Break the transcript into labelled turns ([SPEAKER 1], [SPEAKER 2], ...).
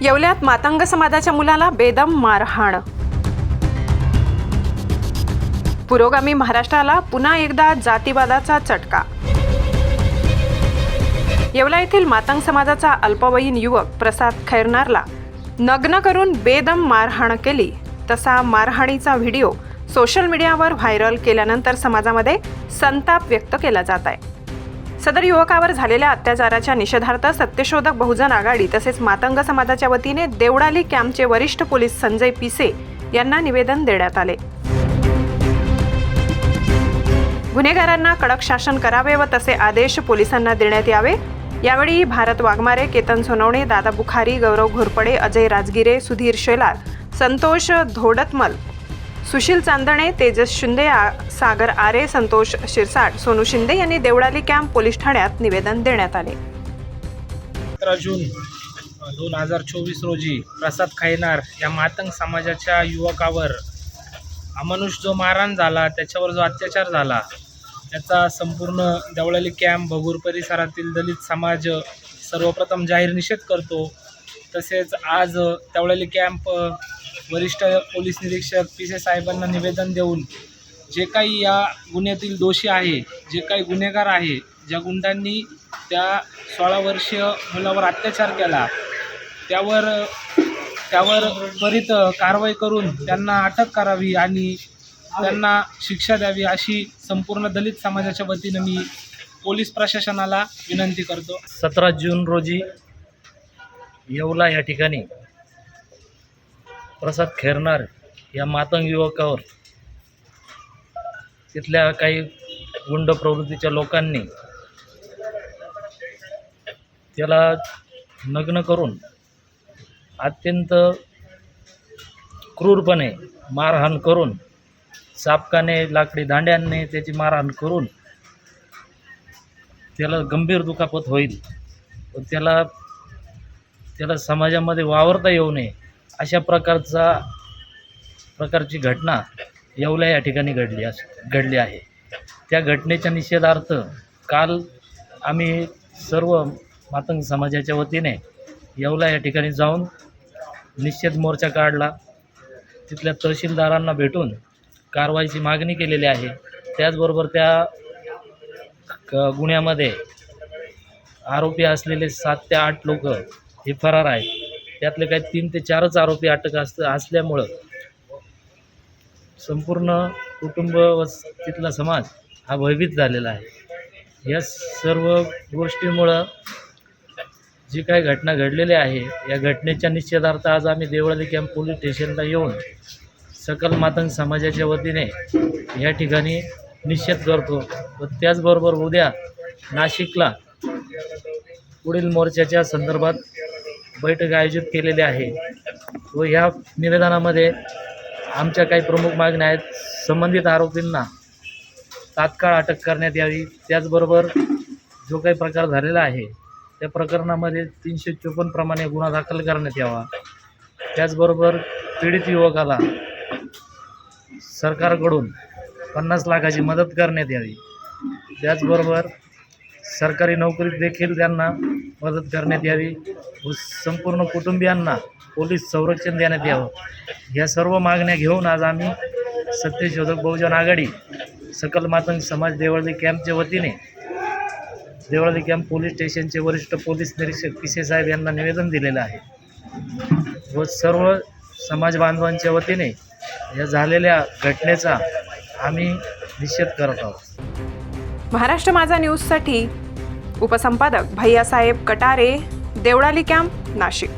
[SPEAKER 1] येवल्यात मातंग समाजाच्या मुलाला बेदम मारहाण. पुरोगामी महाराष्ट्राला पुन्हा एकदा जातीवादाचा चटका. येवला येथील मातंग समाजाचा अल्पवयीन युवक प्रसाद खैरनारला नग्न करून बेदम मारहाण केली. तसा मारहाणीचा व्हिडिओ सोशल मीडियावर व्हायरल केल्यानंतर समाजामध्ये संताप व्यक्त केला जात आहे. सदर युवकावर झालेल्या अत्याचाराच्या निषेधार्थ सत्यशोधक बहुजन आघाडी तसेच मातंग समाजाच्या वतीने देवडाली कॅम्पचे वरिष्ठ पोलीस संजय पिसे यांना निवेदन देण्यात आले. गुन्हेगारांना कडक शासन करावे व तसे आदेश पोलिसांना देण्यात यावे. यावेळी भारत वाघमारे केतन सोनवणे दादा बुखारी गौरव घोरपडे अजय राजगिरे सुधीर शेलार संतोष धोडतमल सुशील चांदणे तेजस शिंदे सागर आरे संतोष शिरसाट सोनू शिंदे यांनी देवळाली कॅम्प पोलीस ठाण्यात निवेदन देण्यात आले.
[SPEAKER 2] सतरा जून दोन हजार चोवीस रोजी प्रसाद खैनार या मातंग समाजाच्या युवकावर अमानुष जो मारहाण झाला त्याच्यावर जो अत्याचार झाला त्याचा संपूर्ण देवळाली कॅम्प भगूर परिसरातील दलित समाज सर्वप्रथम जाहीर निषेध करतो. तसेच आज देवळाली कॅम्प वरिष्ठ पोलीस निरीक्षक पिसे साहेबांना निवेदन देऊन जे काही या गुन्ह्यातील दोषी आहे जे काही गुन्हेगार आहे ज्या गुंडांनी त्या सोळा वर्षीय मुलावर अत्याचार केला त्यावर त्यावर त्वरित कारवाई करून त्यांना अटक करावी आणि त्यांना शिक्षा द्यावी अशी संपूर्ण दलित समाजाच्या वतीनं मी पोलीस प्रशासनाला विनंती करतो.
[SPEAKER 3] सतरा जून रोजी येवला या ठिकाणी प्रसाद खेरणार या मातंग युवकावर. तिथल्या काही गुंड प्रवृत्तीच्या लोकांनी त्याला नग्न करून अत्यंत क्रूरपणे मारहाण करून चापकाने लाकडी दांड्यांनी त्याची मारहाण करून त्याला गंभीर दुखापत होईल. व त्याला त्याला समाजामध्ये वावरता येऊ नये. अशा प्रकारचा प्रकारची घटना येवला या ठिकाणी घडली अस घडली आहे. त्या घटनेच्या निषेधार्थ काल आम्ही सर्व मातंग समाजाच्या वतीने येवला या ठिकाणी जाऊन निषेध मोर्चा काढला. तिथल्या तहसीलदारांना भेटून कारवाईची मागणी केलेली आहे. त्याचबरोबर त्या क गुन्ह्यामध्ये आरोपी असलेले सात ते आठ लोक हे फरार आहेत. त्यातले काही तीन ते चारच आरोपी अटक असत असल्यामुळं संपूर्ण कुटुंब व तिथला समाज हा भयभीत झालेला आहे. या सर्व गोष्टीमुळं जी काही घटना घडलेली आहे या घटनेच्या निषेधार्थ आज आम्ही देवळाली कॅम्प पोलीस स्टेशनला येऊन सकल मातंग समाजाच्या वतीने या ठिकाणी निषेध करतो. व त्याचबरोबर उद्या नाशिकला पुढील मोर्चाच्या संदर्भात बैठक आयोजित केलेली आहे व ह्या निवेदनामध्ये आमच्या काही प्रमुख मागण्या आहेत. संबंधित आरोपींना तात्काळ अटक करण्यात यावी. त्याचबरोबर जो काही प्रकार झालेला आहे त्या प्रकरणामध्ये तीनशे चोपन्न प्रमाणे गुन्हा दाखल करण्यात यावा. त्याचबरोबर पीडित युवकाला सरकारकडून पन्नास लाखाची मदत करण्यात यावी. त्याचबरोबर सरकारी नोकरीत देखील त्यांना मदत करण्यात यावी व संपूर्ण कुटुंबियांना पोलीस संरक्षण देण्यात यावं. ह्या सर्व मागण्या घेऊन आज आम्ही सत्यशोधक बहुजन आघाडी सकल मातंग समाज देवळी कॅम्पच्या वतीने देवळी कॅम्प पोलीस स्टेशनचे वरिष्ठ पोलीस निरीक्षक पिसे साहेब यांना निवेदन दिलेलं आहे. व सर्व समाज बांधवांच्या वतीने या झालेल्या घटनेचा आम्ही निषेध करत आहोत.
[SPEAKER 1] महाराष्ट्र माझा न्यूजसाठी उपसंपादक भैयासाहेब कटारे देवळाली कॅम्प नाशिक.